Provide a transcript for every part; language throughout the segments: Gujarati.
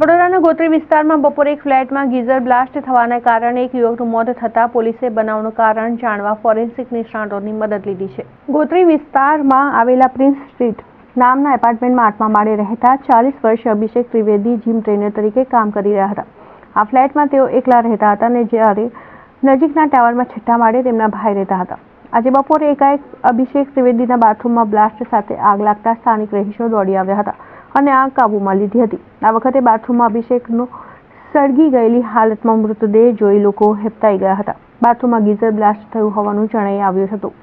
વડોદરાના ગોત્રી વિસ્તારમાં બપોરે એક ફ્લેટમાં ગીઝર બ્લાસ્ટ થવાના કારણે એક યુવકનું મોત થતાં પોલીસે બનાવનું કારણ જાણવા ફોરેન્સિક નિષ્ણાતોની મદદ લીધી છે. ગોત્રી વિસ્તારમાં આવેલા પ્રિન્સ સ્ટ્રીટ નામના એપાર્ટમેન્ટમાં આઠમા માળે રહેતા ચાલીસ વર્ષીય અભિષેક ત્રિવેદી જીમ ટ્રેનર તરીકે કામ કરી રહ્યા હતા. આ ફ્લેટમાં તેઓ એકલા રહેતા હતા અને જ્યારે નજીકના ટાવરમાં છઠ્ઠા માળે તેમના ભાઈ રહેતા હતા. આજે બપોરે એકાએક અભિષેક ત્રિવેદીના બાથરૂમમાં બ્લાસ્ટ સાથે આગ લાગતા સ્થાનિક રહીશો દોડી આવ્યા હતા. અને આગ કાબૂમાં લીધી હતી. આ વખતે બાથરૂમમાં અભિષેકનો સળગી ગયેલી હાલતમાં મૃતદેહ જોઈ લોકો હેપતાઈ ગયા હતા. બાથરૂમમાં ગીઝર બ્લાસ્ટ થયું હોવાનું જણાઈ આવ્યું હતું.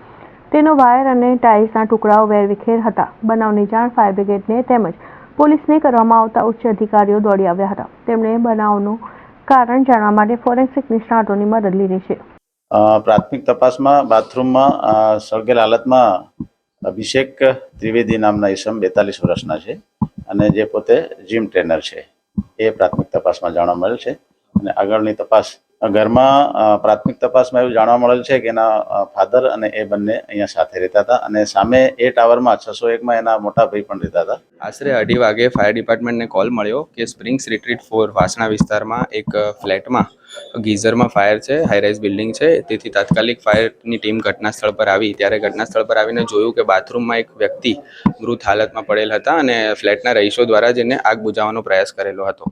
તેનો વાયર અને ટાઇલ્સના ટુકડાઓ વેરવિખેર હતા. બનાવની જાણ ફાયર બ્રિગેડને તેમજ પોલીસને કરવામાં આવતા ઉચ્ચ અધિકારીઓ દોડી આવ્યા હતા. તેમણે બનાવનું કારણ જાણવા માટે ફોરેન્સિક નિષ્ણાતોની મદદ લીધી છે. પ્રાથમિક તપાસમાં બાથરૂમમાં સળગેલ હાલતમાં અભિષેક ત્રિવેદી નામના ઈસમ બેતાલીસ વર્ષના છે. અને જે પોતે જીમ ટ્રેનર છે, એ પ્રાથમિક તપાસમાં જાણવા મળેલ છે. અને આગળની તપાસ ઘરમાં પ્રાથમિક તપાસમાં એવું જાણવા મળેલ છે કે એના ફાધર અને એ બંને અહીંયા સાથે રહેતા હતા અને સામે એ ટાવરમાં છસો એકમાં એના મોટા ભાઈ પણ રહેતા હતા. આશરે અઢી વાગે ફાયર ડિપાર્ટમેન્ટને કોલ મળ્યો કે સ્પ્રિંગ્સ રિટ્રીટ ફોર વાસણા વિસ્તારમાં એક ફ્લેટમાં, ગીઝરમાં ફાયર છે હાઈરાઇઝ બિલ્ડિંગ છે. તેથી તાત્કાલિક ફાયરની ટીમ ઘટના સ્થળ પર આવી. ત્યારે ઘટના સ્થળ પર આવીને જોયું કે બાથરૂમમાં એક વ્યક્તિ મૃત હાલતમાં પડેલ હતા અને ફ્લેટના રહીશો દ્વારા જેને આગ બુઝાવવાનો પ્રયાસ કરેલો હતો.